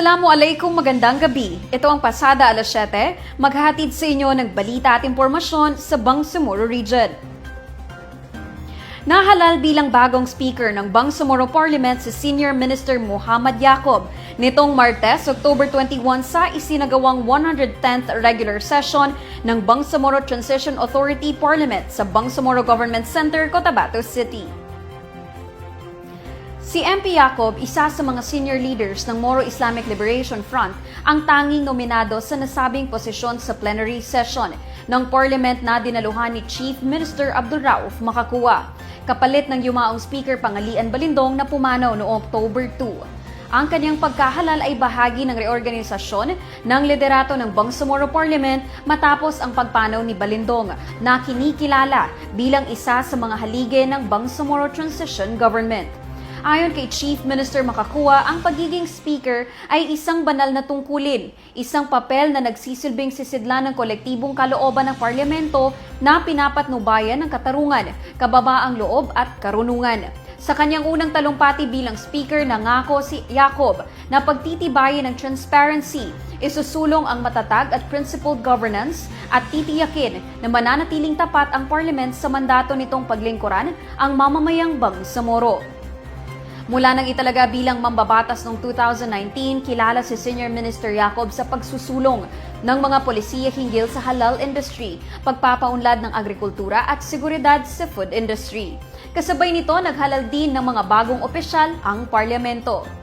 Assalamualaikum, magandang gabi. Ito ang pasada alas 7, maghahatid sa inyo ng balita at impormasyon sa Bangsamoro Region. Nahalal bilang bagong speaker ng Bangsamoro Parliament si Senior Minister Muhammad Yacob nitong Martes, October 21 sa isinagawang 110th regular session ng Bangsamoro Transition Authority Parliament sa Bangsamoro Government Center, Cotabato City. Si MP Yacob, isa sa mga senior leaders ng Moro Islamic Liberation Front, ang tanging nominado sa nasabing posisyon sa plenary session ng Parliament na dinaluhan ni Chief Minister Abdul Rauf Makakuwa, kapalit ng yumaong Speaker Pangalian Balindong na pumanaw noong October 2. Ang kanyang pagkahalal ay bahagi ng reorganisasyon ng liderato ng Bangsamoro Parliament matapos ang pagpanaw ni Balindong na kinikilala bilang isa sa mga haligi ng Bangsamoro Transition Government. Ayon kay Chief Minister Makakuwa, ang pagiging speaker ay isang banal na tungkulin, isang papel na nagsisilbing sisidlan ng kolektibong kalooban ng parlamento na pinapatnubayan ng katarungan, kababaang loob at karunungan. Sa kanyang unang talumpati bilang speaker, nangako si Jacob na pagtitibayin ng transparency, isusulong ang matatag at principled governance at titiyakin na mananatiling tapat ang parliament sa mandato nitong paglingkuran ang mamamayang Bangsamoro. Mula nang italaga bilang mambabatas noong 2019, kilala si Senior Minister Jacob sa pagsusulong ng mga polisiya hinggil sa halal industry, pagpapaunlad ng agrikultura at seguridad sa food industry. Kasabay nito, naghalal din ng mga bagong opisyal ang parlamento.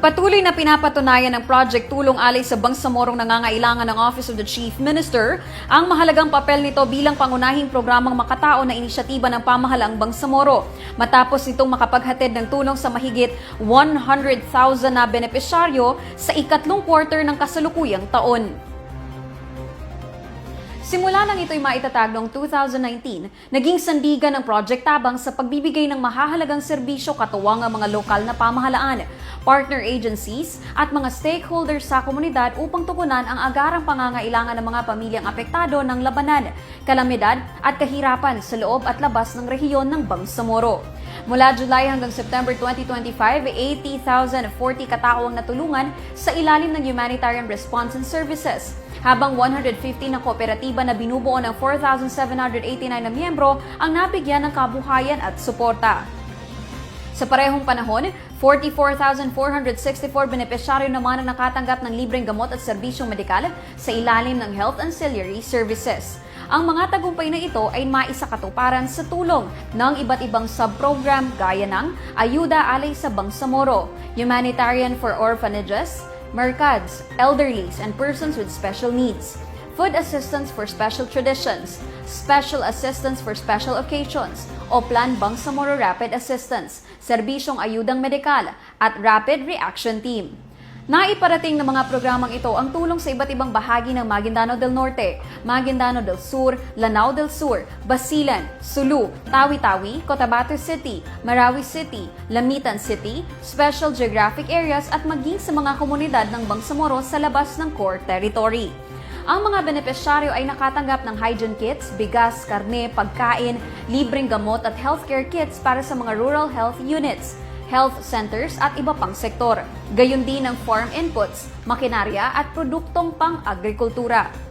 Patuloy na pinapatunayan ng Project Tulong Alay sa Bangsamorong nangangailangan ng Office of the Chief Minister ang mahalagang papel nito bilang pangunahing programang makatao na inisyatiba ng pamahalaang Bangsamoro matapos itong makapaghatid ng tulong sa mahigit 100,000 na benepisyaryo sa ikatlong quarter ng kasalukuyang taon. Simula nang ito'y maitatag noong 2019, naging sandigan ng Project Tabang sa pagbibigay ng mahahalagang serbisyo katuwang ang mga lokal na pamahalaan, partner agencies at mga stakeholders sa komunidad upang tugunan ang agarang pangangailangan ng mga pamilyang apektado ng labanan, kalamidad at kahirapan sa loob at labas ng rehiyon ng Bangsamoro. Mula July hanggang September 2025, 80,040 katao ang natulungan sa ilalim ng Humanitarian Response and Services habang 150 na kooperatiba na binubuo ng 4,789 na miyembro ang nabigyan ng kabuhayan at suporta. Sa parehong panahon, 44,464 benepisyaryo naman ang nakatanggap ng libreng gamot at serbisyong medikal sa ilalim ng Health Ancillary Services. Ang mga tagumpay na ito ay maisakatuparan sa tulong ng iba't ibang sub-program gaya ng Ayuda Alay sa Bangsamoro, Humanitarian for Orphanages, Mercads, Elderlies, and Persons with Special Needs, Food Assistance for Special Traditions, Special Assistance for Special Occasions, o Plan Bangsamoro Rapid Assistance, Serbisyong Ayudang Medikal, at Rapid Reaction Team. Naiparating ng mga programang ito ang tulong sa iba't ibang bahagi ng Maguindano del Norte, Maguindano del Sur, Lanao del Sur, Basilan, Sulu, Tawi-Tawi, Cotabato City, Marawi City, Lamitan City, Special Geographic Areas at maging sa mga komunidad ng Bangsamoro sa labas ng core territory. Ang mga benepisyaryo ay nakatanggap ng hygiene kits, bigas, karne, pagkain, libreng gamot at healthcare kits para sa mga rural health units health centers at iba pang sektor. Gayon din ang farm inputs, makinarya at produktong pang-agrikultura.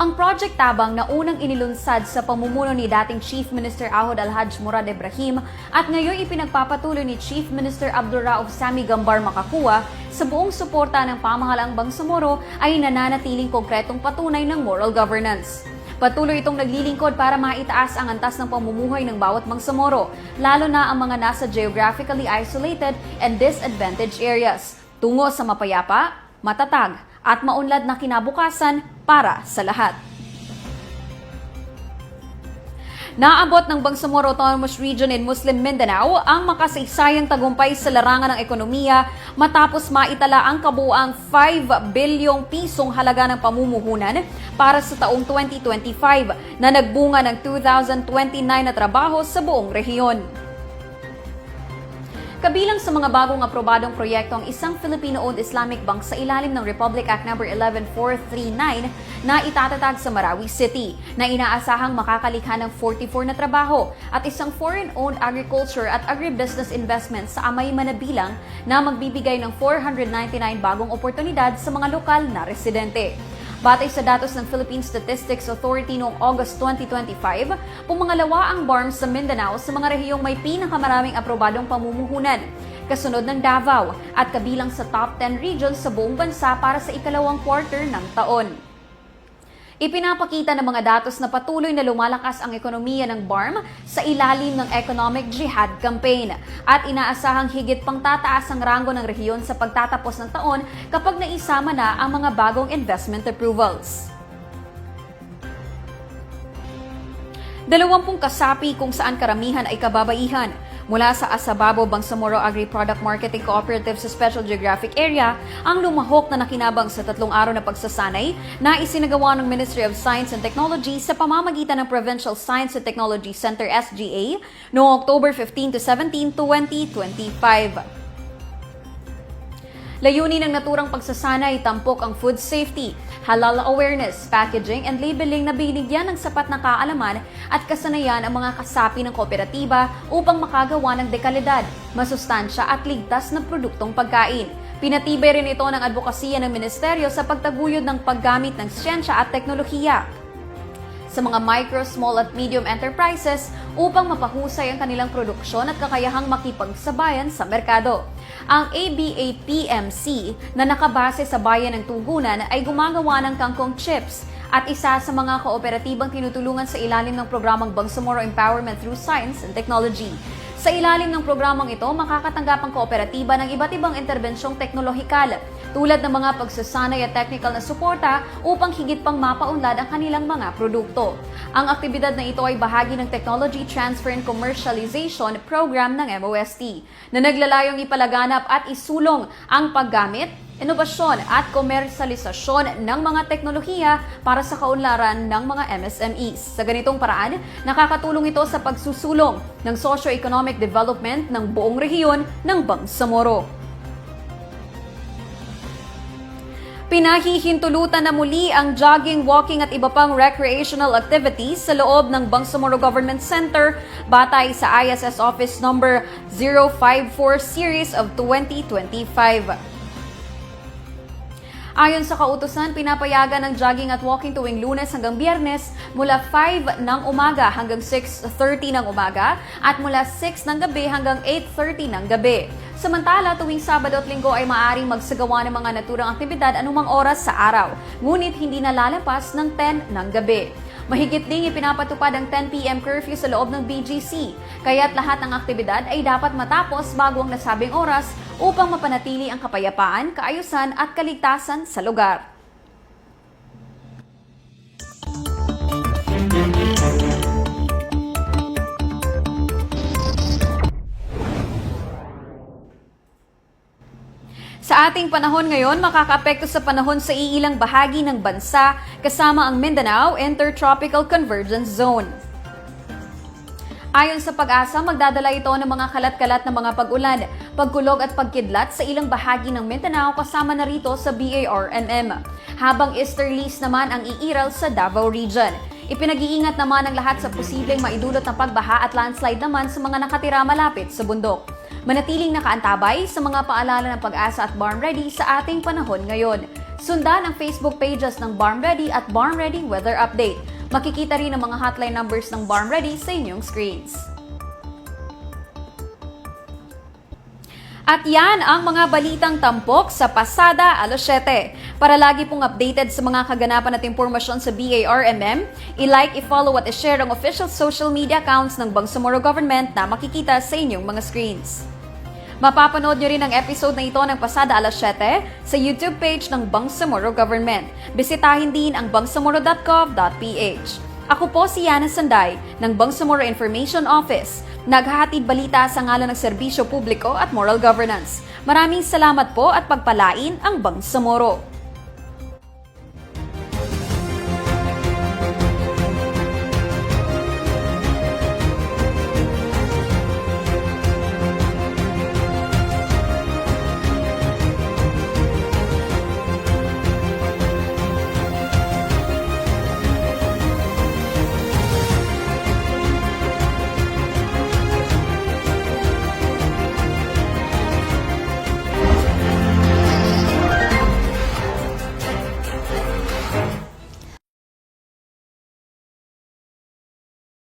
Ang Project Tabang na unang inilunsad sa pamumuno ni dating Chief Minister Ahod Alhaj Murad Ibrahim at ngayon ipinagpapatuloy ni Chief Minister Abdul Rauf Sami Gambar Makakuwa sa buong suporta ng pamahalaang Bangsamoro ay nananatiling konkretong patunay ng moral governance. Patuloy itong naglilingkod para maitaas ang antas ng pamumuhay ng bawat Bangsamoro, lalo na ang mga nasa geographically isolated and disadvantaged areas, tungo sa mapayapa, matatag, at maunlad na kinabukasan para sa lahat. Naabot ng Bangsamoro Autonomous Region in Muslim Mindanao ang makasaysayang tagumpay sa larangan ng ekonomiya matapos maitala ang kabuuang 5 bilyong pisong halaga ng pamumuhunan para sa taong 2025 na nagbunga ng 2,029 na trabaho sa buong rehiyon. Kabilang sa mga bagong aprobadong proyekto ang isang Filipino-owned Islamic bank sa ilalim ng Republic Act No. 11439 na itatatag sa Marawi City na inaasahang makakalikha ng 44 na trabaho at isang foreign-owned agriculture at agribusiness investment sa Amay Manabilang na magbibigay ng 499 bagong oportunidad sa mga lokal na residente. Batay sa datos ng Philippine Statistics Authority noong August 2025, pumangalawa ang BARMS sa Mindanao sa mga rehiyong may pinakamaraming aprobadong pamumuhunan, kasunod ng Davao at kabilang sa top 10 regions sa buong bansa para sa ikalawang quarter ng taon. Ipinapakita ng mga datos na patuloy na lumalakas ang ekonomiya ng BARM sa ilalim ng Economic Jihad Campaign at inaasahang higit pang tataas ang rango ng rehiyon sa pagtatapos ng taon kapag naisama na ang mga bagong investment approvals. Dalawampung kasapi kung saan karamihan ay kababaihan mula sa Asababo Bangsamoro Agri-Product Marketing Cooperative sa Special Geographic Area ang lumahok na nakinabang sa tatlong araw na pagsasanay na isinagawa ng Ministry of Science and Technology sa pamamagitan ng Provincial Science and Technology Center SGA noong October 15 to 17, 2025. Layunin ng naturang pagsasanay tampok ang food safety, halal awareness, packaging, and labeling na binigyan ng sapat na kaalaman at kasanayan ang mga kasapi ng kooperatiba upang makagawa ng dekalidad, masustansya at ligtas na produktong pagkain. Pinatibay rin ito ng advokasya ng ministeryo sa pagtaguyod ng paggamit ng siyensya at teknolohiya sa mga micro, small at medium enterprises upang mapahusay ang kanilang produksyon at kakayahang makipagsabayan sa merkado. Ang ABA-PMC na nakabase sa bayan ng Tugunan ay gumagawa ng kangkong chips at isa sa mga kooperatibang tinutulungan sa ilalim ng programang Bangsamoro Empowerment through Science and Technology. Sa ilalim ng programang ito, makakatanggap ang kooperatiba ng iba't ibang interbensyong teknolohikal tulad ng mga pagsasanay at technical na suporta upang higit pang mapaunlad ang kanilang mga produkto. Ang aktibidad na ito ay bahagi ng Technology Transfer and Commercialization Program ng MOST na naglalayong ipalaganap at isulong ang paggamit, inobasyon at komersalisasyon ng mga teknolohiya para sa kaunlaran ng mga MSMEs. Sa ganitong paraan, nakakatulong ito sa pagsusulong ng socio-economic development ng buong rehiyon ng Bangsamoro. Pinahihintulutan na muli ang jogging, walking at iba pang recreational activities sa loob ng Bangsamoro Government Center batay sa ISS Office Number 054 Series of 2025. Ayon sa kautusan, pinapayagan ng jogging at walking tuwing lunes hanggang biyernes mula 5 ng umaga hanggang 6.30 ng umaga at mula 6 ng gabi hanggang 8.30 ng gabi. Samantala, tuwing Sabado at Linggo ay maaaring magsagawa ng mga naturang aktibidad anumang oras sa araw, ngunit hindi nalalapas ng 10 ng gabi. Mahigit ding ipinapatupad ang 10pm curfew sa loob ng BGC, kaya't lahat ng aktibidad ay dapat matapos bago ang nasabing oras upang mapanatili ang kapayapaan, kaayusan at kaligtasan sa lugar. Sa ating panahon ngayon, makakaapekto sa panahon sa iilang bahagi ng bansa kasama ang Mindanao Intertropical Convergence Zone. Ayon sa pag-asa, magdadala ito ng mga kalat-kalat na mga pag-ulan, pagkulog at pagkidlat sa ilang bahagi ng Mindanao kasama na rito sa BARMM. Habang easterlies naman ang iiral sa Davao Region. Ipinag-iingat naman ang lahat sa posibleng maidulot na pagbaha at landslide naman sa mga nakatira malapit sa bundok. Manatiling nakaantabay sa mga paalala ng pag-asa at Barn Ready sa ating panahon ngayon. Sundan ang Facebook pages ng Barn Ready at Barn Ready Weather Update. Makikita rin ang mga hotline numbers ng Barn Ready sa inyong screens. At yan ang mga balitang tampok sa Pasada Alas 7. Para lagi pong updated sa mga kaganapan at impormasyon sa BARMM, i-like, i-follow at i-share ang official social media accounts ng Bangsamoro Government na makikita sa inyong mga screens. Mapapanood nyo rin ang episode na ito ng Pasada Alas 7 sa YouTube page ng Bangsamoro Government. Bisitahin din ang bangsamoro.gov.ph. Ako po si Yana Sanday ng Bangsamoro Information Office. Naghahatid balita sa ngalan ng serbisyo publiko at moral governance. Maraming salamat po at pagpalain ang Bangsamoro.